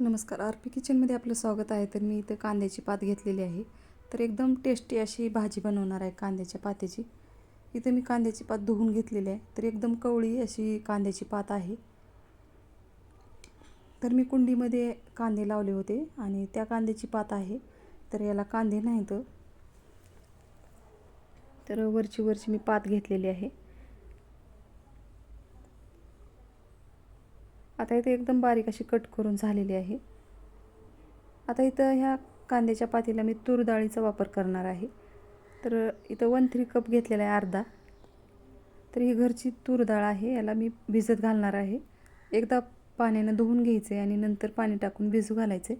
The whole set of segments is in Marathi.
नमस्कार. आर पी किचनमध्ये आपलं स्वागत आहे. तर मी इथं कांद्याची पात घेतलेली आहे. तर एकदम टेस्टी अशी भाजी बनवणार आहे कांद्याच्या पात्याची इथं मी कांद्याची पात धुवून घेतलेली आहे. तर एकदम कवळी अशी कांद्याची पात आहे. तर मी कुंडीमध्ये कांदे लावले होते आणि त्या कांद्याची पात आहे. तर याला कांदे नाहीत. तर वरची वरची मी पात घेतलेली आहे. आता इथे एकदम बारीक अशी कट करून झालेली आहे. आता इथं ह्या कांद्याच्या पातीला मी तूर डाळीचा वापर करणार आहे. तर इथं वन थ्री कप घेतलेला आहे अर्धा. तर ही घरची तूर डाळ आहे याला मी भिजत घालणार आहे. एकदा पाण्यानं धुवून घ्यायचं आहे आणि नंतर पाणी टाकून भिजू घालायचे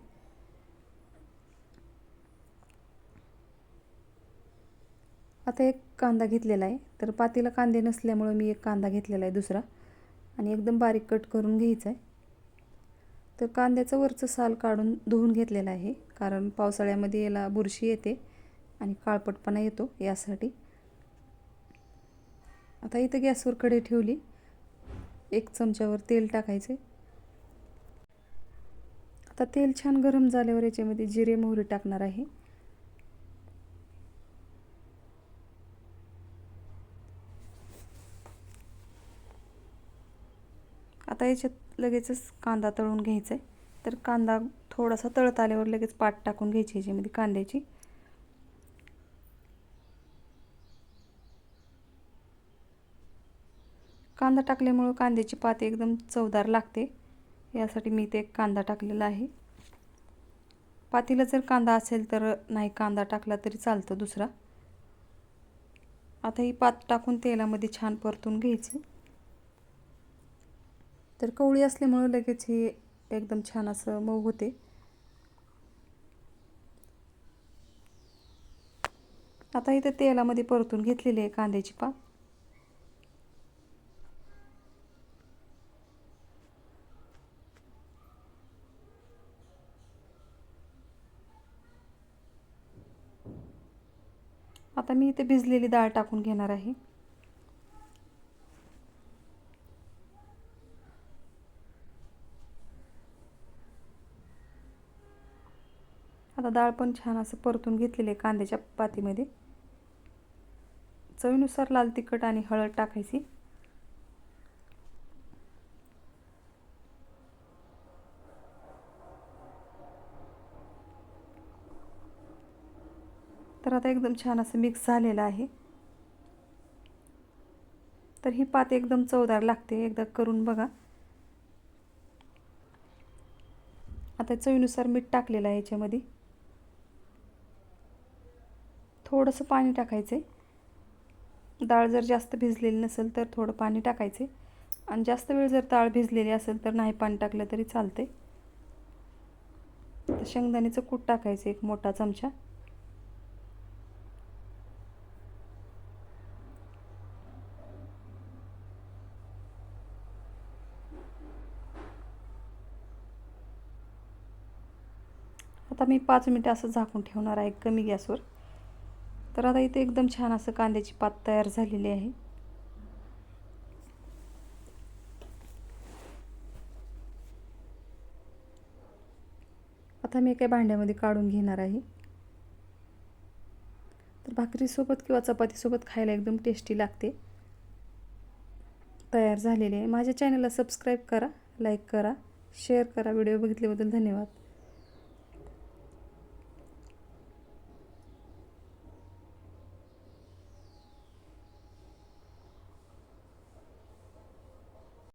आता एक कांदा घेतलेला आहे. तर पातीला कांदे नसल्यामुळं मी एक कांदा घेतलेला आहे दुसरा. आणि एकदम बारीक कट करून घ्यायचं आहे तर कांद्याचं वरचं साल काढून धुवून घेतलेलं आहे कारण पावसाळ्यामध्ये याला बुरशी येते आणि काळपटपणा येतो यासाठी. आता इथं गॅसवर कढई ठेवली. एक चमच्यावर तेल टाकायचे. आता तेल छान गरम झाल्यावर याच्यामध्ये जिरे मोहरी टाकणार आहे. आता याच्यात लगेचच कांदा तळून घ्यायचा आहे तर कांदा थोडासा तळत आल्यावर लगेच पाट टाकून घ्यायची याच्यामध्ये कांद्याची. कांदा टाकल्यामुळं कांद्याची पात एकदम चवदार लागते. यासाठी मी ते कांदा टाकलेला आहे. पातीला जर कांदा असेल तर नाही कांदा टाकला तरी चालतं दुसरा. आता ही पात टाकून तेलामध्ये छान परतून घ्यायची. तर कवळी असल्यामुळं लगेच हे एकदम छान असं मऊ होते. आता इथे तेलामध्ये परतून घेतलेली आहे कांद्याची पात. आता मी इथे भिजलेली डाळ टाकून घेणार आहे. आता डाळ पण छान असं परतून घेतलेले आहे कांद्याच्या पातीमध्ये. चवीनुसार लाल तिखट आणि हळद टाकायची. तर आता एकदम छान असं मिक्स झालेलं आहे. तर ही पात एकदम चवदार लागते एकदा करून बघा. आता चवीनुसार मीठ टाकलेलं आहे याच्यामध्ये. थोडंसं पाणी टाकायचं आहे डाळ जर जास्त भिजलेली नसेल तर थोडं पाणी टाकायचे आणि जास्त वेळ जर डाळ भिजलेली असेल तर नाही पाणी टाकलं तरी चालते तर शेंगदाण्याचं कूट टाकायचं एक मोठा चमचा. आता मी पाच मिनटं असं झाकून ठेवणार आहे कमी गॅसवर. तर आता इथे एकदम छान असं कांद्याची पात तयार झालेली आहे. आता मी एका भांड्यामध्ये काढून घेणार आहे. तर भाकरीसोबत किंवा चपातीसोबत खायला एकदम टेस्टी लागते. तयार झालेले आहे. माझ्या चॅनलला सबस्क्राईब करा लाईक करा शेअर करा. व्हिडिओ बघितल्याबद्दल धन्यवाद.